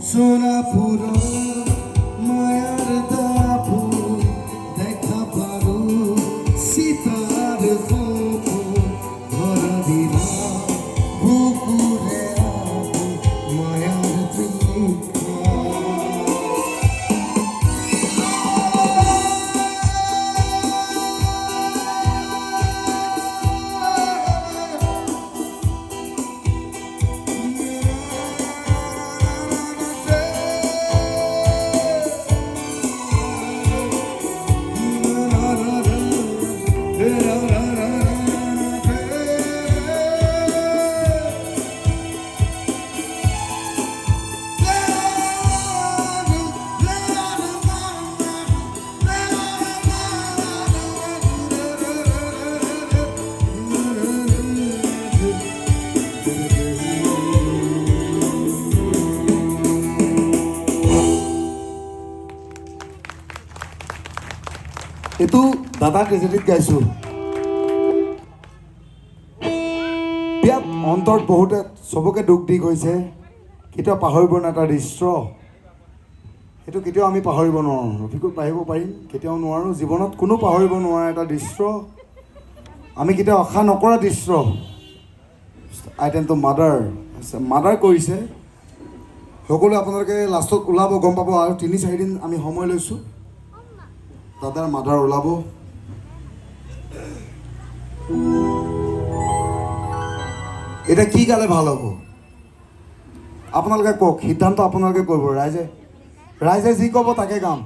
Sona Puro. এইটো দাদা ট্ৰেজেডিত গাইছোঁ। বিয়াত অন্তৰত বহুতে চবকে দুখ দি গৈছে। কেতিয়াও পাহৰিব নোৱাৰে এটা দৃশ্য সেইটো কেতিয়াও আমি পাহৰিব নোৱাৰোঁ। ৰফিকুল পাৰিব পাৰিম কেতিয়াও নোৱাৰোঁ। জীৱনত কোনো পাহৰিব নোৱাৰে এটা দৃশ্য আমি কেতিয়াও আশা নকৰা দৃশ্য আই টেন টু মাদাৰ মাদাৰ কৰিছে। সকলোৱে আপোনালোকে লাষ্টত ওলাব, গম পাব। আৰু তিনি, চাৰিদিন আমি সময় লৈছোঁ। দাদাৰ মাদাৰ ওলাব। এতিয়া কি গালে ভালো হ'ব? আপোনালোকে কওক, সিদ্ধান্ত আপোনালোকে কৰিব, ৰাইজে। ৰাইজে যি ক'ব তাকে গাম।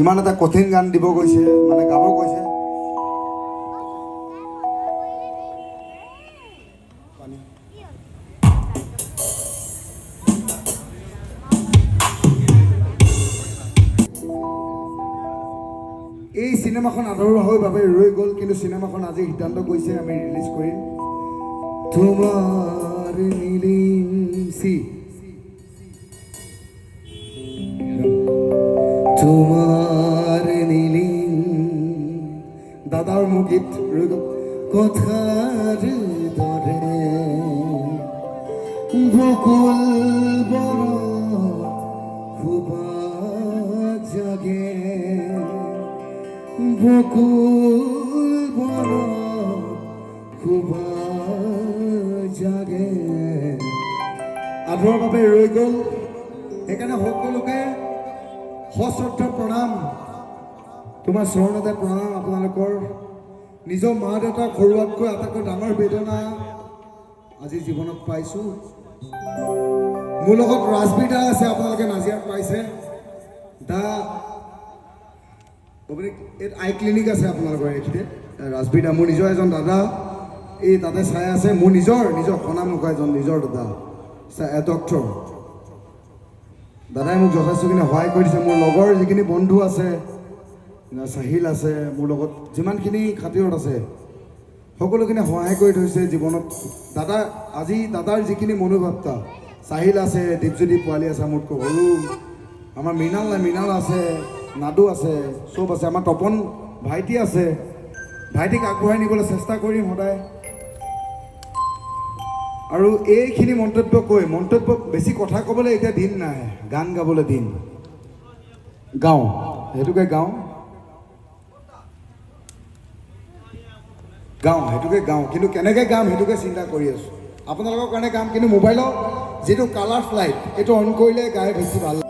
ইমান এটা কঠিন গান দিব গৈছে মানে গাব গৈছে। এই চিনেমাখন আধৰুৱা হৈ বাবে ৰৈ গ'ল, কিন্তু চিনেমাখন আজি সিদ্ধান্ত কৰিছে আমি ৰিলিজ কৰিম। তোমাৰ নীলিমচি তোমাৰ নীলিম দাদাৰ মোৰ গীত ৰৈ গ'ল। কথাৰ দৰে বকুল বনত বকুল বনত খুবা জাগে আধৰুৱাৰ বাবে ৰৈ গ'ল সেইকাৰণে সকলোকে সশ্ৰদ্ধ প্ৰণাম তোমাৰ চৰণতে প্ৰণাম আপোনালোকৰ নিজৰ মা দেউতাক সৰুৱাতকৈ আটাইতকৈ ডাঙৰ বেদনা আজি জীৱনত পাইছোঁ মোৰ লগত ৰাজবীৰ দা আছে আপোনালোকে নাজিৰাত পাইছে দা এই আই ক্লিনিক আছে আপোনালোকৰ এইখিনিতে। ৰাজবীৰ দা, মোৰ নিজৰ এজন দাদা। এই তাতে চাই আছে, মোৰ নিজৰ নিজৰ সনাম এজন, নিজৰ দাদা। ডক্টৰ দাদাই মোক যথেষ্টখিনি সহায় কৰি দিছে। মোৰ লগৰ যিখিনি বন্ধু আছে চাহিল আছে, মোৰ লগত যিমানখিনি খাতিৰত আছে, সকলোখিনি সহায় কৰি থৈছে জীৱনত। দাদা, আজি দাদাৰ যিখিনি মনোভাৱতা চাহিল আছে, দীপজ্যোতি পোৱালি আছে মোতকৈ সৰু আমাৰ মৃণাল মৃণাল আছে। নাদু আছে চব আছে, আমাৰ তপন ভাইটি আছে। ভাইটিক আগবঢ়াই নিবলৈ চেষ্টা কৰিম সদায়। আৰু এইখিনি মন্তব্য কৈ, মন্তব্য বেছি কথা ক'বলৈ এতিয়া দিন নাই, গান গাবলৈ দিন। গাওঁ, সেইটোকে গাওঁ। গাওঁ, সেইটোকে গাওঁ, কিন্তু কেনেকৈ গাম সেইটোকে চিন্তা কৰি আছোঁ। আপোনালোকৰ কাৰণে গাম, কিন্তু মোবাইলৰ যিটো কালাৰ ফ্লাইট এইটো অন কৰিলে গাই বেছি ভালো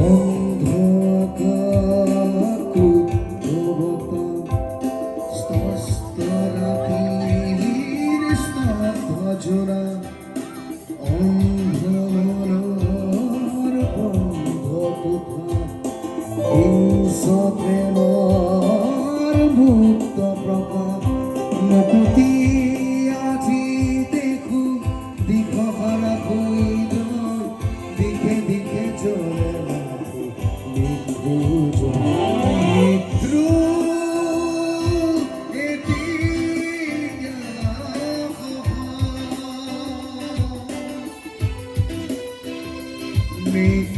Oh. You.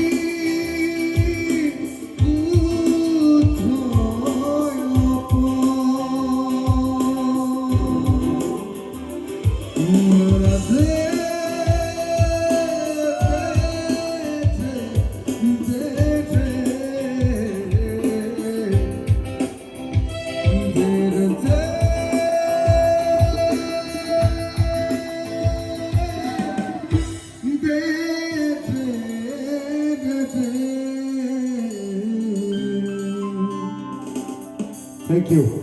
teu.